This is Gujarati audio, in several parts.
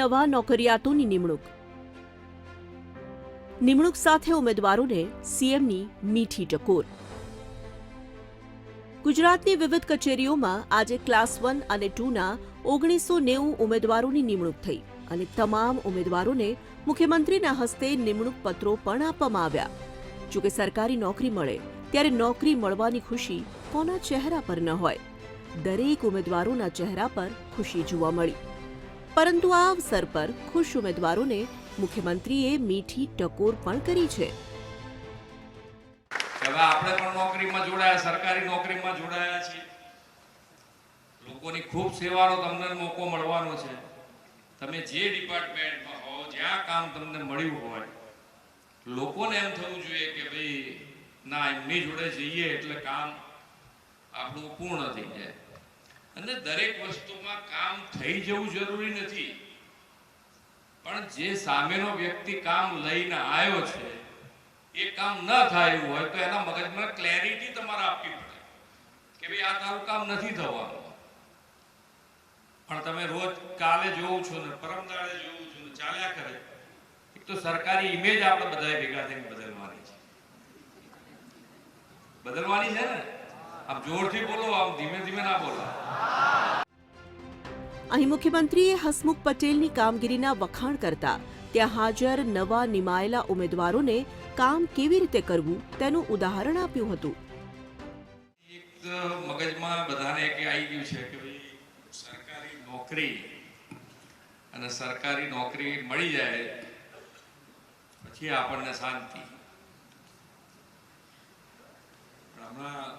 નવા નોકરિયાતોની નિમણૂક. નિમણૂક સાથે ઉમેદવારોને સીએમની મીઠી ટકોર. ગુજરાતની વિવિધ કચેરીઓમાં આજે ક્લાસ વન અને ટુના ઓગણીસો નેવું ઉમેદવારોની નિમણૂક થઈ અને તમામ ઉમેદવારોને મુખ્યમંત્રીના હસ્તે નિમણૂક પત્રો પણ આપવામાં આવ્યા. જોકે સરકારી નોકરી મળે, ત્યારે નોકરી મળવાની ખુશી કોના ચહેરા પર ન હોય. દરેક ઉમેદવારોના ચહેરા પર ખુશી જોવા મળી. પરંતુ આ અવસર પર ખુશ ઉમેદવારોને મુખ્યમંત્રીએ મીઠી ટકોર પણ કરી છે. હવે આપણે પણ નોકરીમાં જોડાયા, સરકારી નોકરીમાં જોડાયા છીએ. લોકોની ખૂબ સેવાનો તમને મોકો મળવાનો છે. તમે જે ડિપાર્ટમેન્ટમાં હો, જ્યાં કામ તમને મળ્યું હોય, લોકોને એમ થવું જોઈએ કે ભાઈ, ના, એમની જોડે જઈએ એટલે કામ આપણું પૂર્ણ થઈ જાય. અને દરેક વસ્તુમાં કામ થઈ જવું જરૂરી નથી. પણ જે સામેનો વ્યક્તિ કામ લઈને આવ્યો છે, એ કામ ન થાય એવું હોય તો એના મગજમાં ક્લેરિટી તમારે આપવી પડે કે ભાઈ આ તારું કામ નથી થવાનું. પણ તમે રોજ કાલે જોવું છો ને પરમ દાડે જોવું છો ને ચાલ્યા કરે, એક તો સરકારી ઇમેજ આપણે બધાએ ભેગા થઈને બદલવાની છે. બદલવાની છે ને? આમ જોરથી બોલો આમ ધીમે ધીમે ના બોલો. અહીં મુખ્યમંત્રીએ હસમુખ પટેલની કામગીરીના વખાણ કરતા ત્યાં હાજર નવા નિમાયેલા ઉમેદવારોને કામ કેવી રીતે કરવું તેનું ઉદાહરણ આપ્યું હતું. મગજમાં બધાને એક આવી ગયું છે કે ભાઈ સરકારી નોકરી અને સરકારી નોકરી મળી જાય પછી આપણને શાંતિ. હમણાં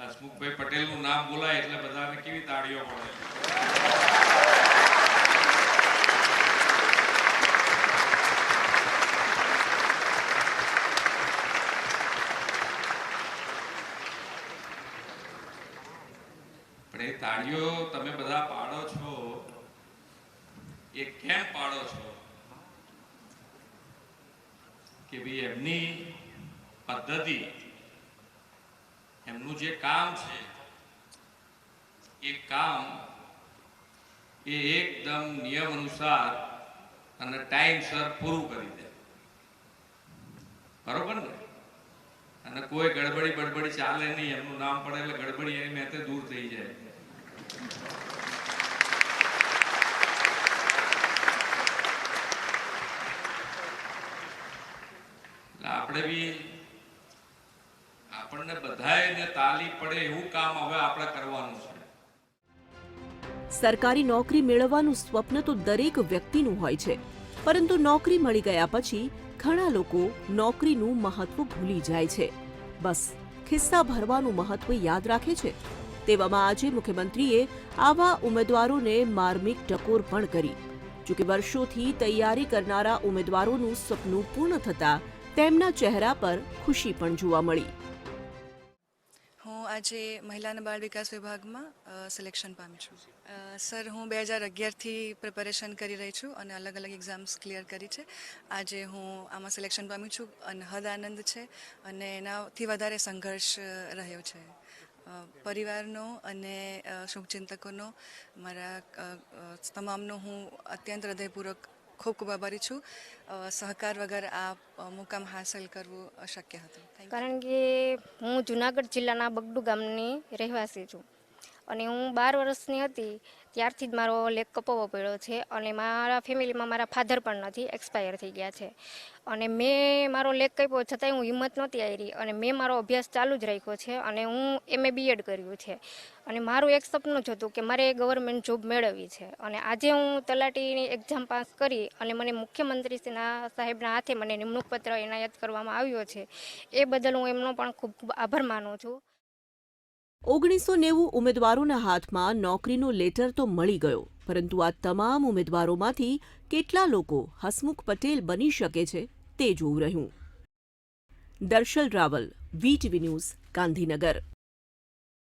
હસમુખભાઈ પટેલનું નામ બોલાય એટલે બધાને કેવી તાળીઓ મળે? પણ એ તાળીઓ તમે બધા પાડો છો, એ કેમ પાડો છો? કે ભાઈ એમની પદ્ધતિ એમનું જે કામ છે, એ કામ એ એકદમ નિયમ અનુસાર અને ટાઈમસર પૂરું કરી દે. બરોબર ને? અને કોઈ ગડબડી બડબડી ચાલે નહીં, એમનું નામ પડે એટલે ગડબડી એની મેતે દૂર થઈ જાય. આપણે બી આપણને બધાયને તાલી પડે એવું કામ હવે આપણે કરવાનું છે. સરકારી નોકરી મેળવવાનું સ્વપ્ન તો દરેક વ્યક્તિનું હોય છે, પરંતુ નોકરી મળી ગયા પછી ઘણા લોકો નોકરીનું મહત્વ ભૂલી જાય છે. બસ, ખિસ્સા ભરવાનું મહત્વ યાદ રાખે છે. તેવામાં આજે મુખ્યમંત્રીએ આવા ઉમેદવારોને માર્મિક ટકોર પણ કરી. જોકે વર્ષોથી તૈયારી કરનારા ઉમેદવારોનું સપનું પૂર્ણ થતા તેમના ચહેરા પર ખુશી પણ જોવા મળી. આજે મહિલા અને બાળ વિકાસ વિભાગમાં સિલેક્શન પામી છું. સર, હું બે હજાર અગિયારથી પ્રિપેરેશન કરી રહી છું અને અલગ અલગ એક્ઝામ્સ ક્લિયર કરી છે. આજે હું આમાં સિલેક્શન પામી છું. અને હદ આનંદ છે અને એનાથી વધારે સંઘર્ષ રહ્યો છે. પરિવારનો અને શુભચિંતકોનો મારા તમામનો હું અત્યંત હૃદયપૂર્વક ખૂબ ખૂબ આભારી છું. સહકાર વગર આ મુકામ હાંસલ કરવું અશક્ય હતું. કારણ કે હું જુનાગઢ જિલ્લાના બગડુ ગામની રહેવાસી છું. અને હું બાર વર્ષની હતી, ત્યારથી જ મારો લેગ કપાવવો પડ્યો છે અને મારા ફેમિલીમાં મારા ફાધર પણ નથી, એક્સપાયર થઈ ગયા છે. અને મેં મારો લેગ કાપ્યો છતાંય હું હિંમત નહોતી આવી અને મેં મારો અભ્યાસ ચાલુ જ રાખ્યો છે અને હું એમએ બીએડ કર્યું છે. અને મારું એક સપનું જ હતું કે મારે ગવર્મેન્ટ જોબ મેળવવી છે. અને આજે હું તલાટીની એક્ઝામ પાસ કરી અને મને મુખ્યમંત્રીશ્રીના સાહેબના હાથે મને નિમણૂક પત્ર એનાયત કરવામાં આવ્યો છે. એ બદલ હું એમનો પણ ખૂબ ખૂબ આભાર માનું છું. ઓગણીસો નેવું ઉમેદવારોના હાથમાં નોકરીનો લેટર તો મળી ગયો, પરંતુ આ તમામ ઉમેદવારોમાંથી કેટલા લોકો હસમુખ પટેલ બની શકે છે તે જોવું રહ્યું. Darshal Raval VTV news, Gandhinagar.